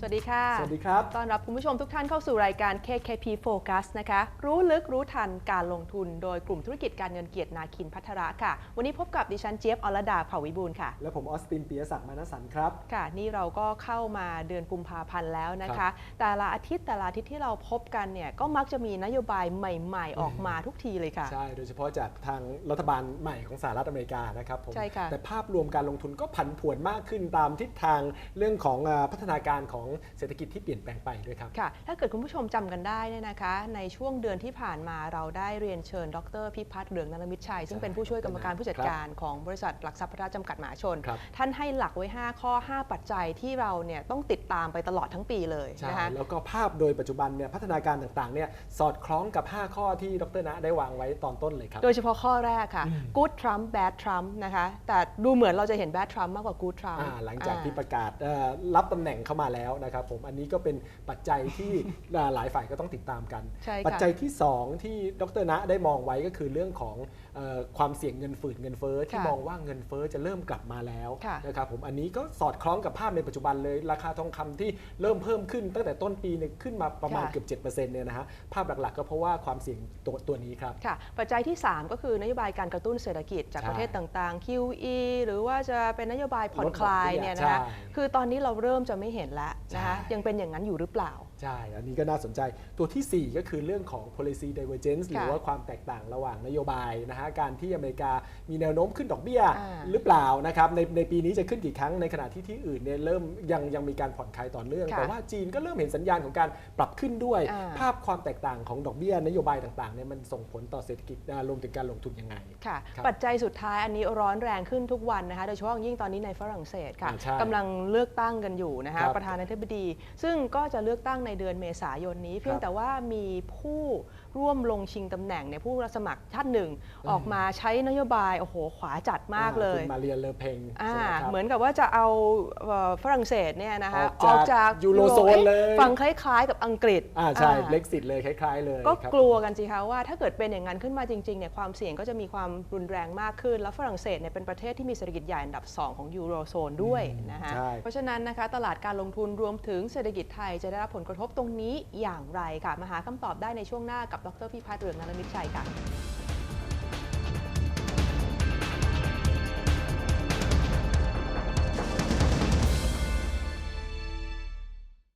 สวัสดีค่ะ สวัสดีครับ ต้อนรับคุณผู้ชมทุกท่านเข้าสู่รายการ KKP Focus นะคะ รู้ลึกรู้ทันการลงทุน โดยกลุ่มธุรกิจการเงินเกียรตินาคินพัทระค่ะ วันนี้พบกับดิฉันเจี๊ยบอรดาเผ่าวิบูลย์ค่ะ และผมออสตินปียศักดิ์มานสันท์ครับ ค่ะ นี่เราก็เข้ามาเดือนกุมภาพันธ์แล้วนะครัคะบแต่ละอาทิตย์แต่ละอาทิตย์ที่เราพบกันเนี่ย ก็มักจะมีนโยบายใหม่ ๆ ออกมาทุกทีเลยค่ะ ใช่ โดยเฉพาะจากทางรัฐบาลใหม่ของสหรัฐอเมริกานะครับผม ใช่ค่ะ แต่ภาพรวมการลงทุนก็ผันผวนมากขึ้นตามทิศทางเรื่องของอ่าพัฒนาการของเศรษฐกิจที่เปลี่ยนแปลงไปด้วยครับค่ะ ถ้าเกิดคุณผู้ชมจำกันได้เนี่ยนะคะ ในช่วงเดือนที่ผ่านมาเราได้เรียนเชิญ ดรพิพัฒน์เหลืองนรมิตรชัย ซึ่งเป็นผู้ช่วยกรรมการผู้จัดการของบริษัทหลักทรัพย์พัฒนาจำกัดมหาชนครับท่านให้หลักไว้ 5 ข้อ 5 ปัจจัยที่เราเนี่ยต้องติดตามไปตลอดทั้งปีเลยใช่นะคะแล้วก็ภาพโดยปัจจุบันเนี่ยพัฒนาการต่างๆเนี่ยสอดคล้องกับ 5 ข้อที่ดรณะได้วางไว้ตอนต้นเลยครับ โดยเฉพาะข้อแรกค่ะ good Trump bad Trump นะคะ แต่ดูเหมือนเราจะเห็น bad Trump มากกว่า good Trump อ่าหลังจากที่อ่ประกาศเอ่อรับตำแหน่งเข้ามาแล้วนะครับผมอันนี้ก็เป็นปัจจัยที่อ่าหลายฝ่ายก็ต้องติดตามกัน ใช่ค่ะ ปัจจัยที่ 2 ที่ดรณะได้มองไว้ก็คือเรื่องของเออความเสี่ยงเงินฝืดเงินเฟ้อที่ค่ะมองว่าเงินเฟ้อจะเริ่มกลับมาแล้วค่ะนะครับผมอันนี้ก็สอดคล้องกับภาพในปัจจุบันเลย ราคาทองคำที่เริ่มเพิ่มขึ้นตั้งแต่ต้นปีเนี่ยขึ้นมาประมาณค่ะ เกือบ7%เนี่ยนะฮะภาพหลักๆ ก็เพราะว่าความเสี่ยงตัวตัวนี้ครับ ค่ะ ปัจจัยที่ 3 ก็คือนโยบายการกระตุ้นเศรษฐกิจจากใช่ประเทศต่างๆ QE หรือว่าจะเป็นนโยบายผ่อนคลายลดดอกเบี้ยเนี่ยนะคะใช่ คือตอนนี้เราเริ่มจะไม่เห็นแล้วนะคะใช่ยังเป็นอย่างนั้นอยู่หรือเปล่า ใช่ อันนี้ก็น่าสนใจ ตัวทีสี่ 4 ก็คือเรื่องของ policy divergence หรือค่ะว่าความแตกต่างระหว่างนโยบายนะฮะ การที่อเมริกามีแนวโน้มขึ้นดอกเบี้ยอ่าหรือเปล่านะครับ ในในปีนี้จะขึ้นกี่ครั้ง ในขณะที่ที่อื่นเนี่ยเริ่มยังยังมีการผ่อนคลายต่อเนื่องค่ะแต่ว่าจีนก็เริ่มเห็นสัญญาณของการปรับขึ้นด้วยอ่าภาพความแตกต่างของดอกเบี้ยนโยบายต่างๆเนี่ยมันส่งผลต่อเศรษฐกิจอ่ารวมถึงการลงทุนยังไง ค่ะครับปัจจัยสุดท้ายอันนี้ร้อนแรงขึ้นทุกวันนะคะ โดยเฉพาะอย่างยิ่งตอนนี้ในฝรั่งเศสค่ะอ่าใช่กำลังเลือกตั้งกันอยู่นะคะครับประธานาธิบดี ซึ่งก็จะเลือกตั้งในเดือนเมษายนนี้ เพียงครับแต่ว่ามีผู้ร่วมลงชิงตำแหน่งเนี่ยผู้รับสมัครท่านหนึ่ง ออกมาใช้นโยบายโอ้โหขวาจัดมากเลยคุณมาเรียนเลอเพงอ่าใช่ไหมครับเหมือนกับว่าจะเอาเอ่อฝรั่งเศสเนี่ยนะคะออกจากยูโรโซนเลยฟังคล้าย ๆ กับอังกฤษอ่าใช่อ่าเล็กซิตเลยคล้ายๆ เลย ก็ครับกลัวกันสิคะว่าถ้าเกิดเป็นอย่างนั้นขึ้นมาจริงๆเนี่ยความเสี่ยงก็จะมีความรุนแรงมากขึ้น แล้วฝรั่งเศสเนี่ยเป็นประเทศที่มีเศรษฐกิจใหญ่อันดับ 2 ของยูโรโซนด้วยนะคะใช่เพราะฉะนั้นนะคะตลาดการลงทุนรวมถึงเศรษฐกิจไทยจะได้รับผลกระทบตรงนี้อย่างไรค่ะ มาหาคำตอบได้ในช่วงหน้ากับดรพิพัฒน์เรืองนรมิตรชัยค่ะ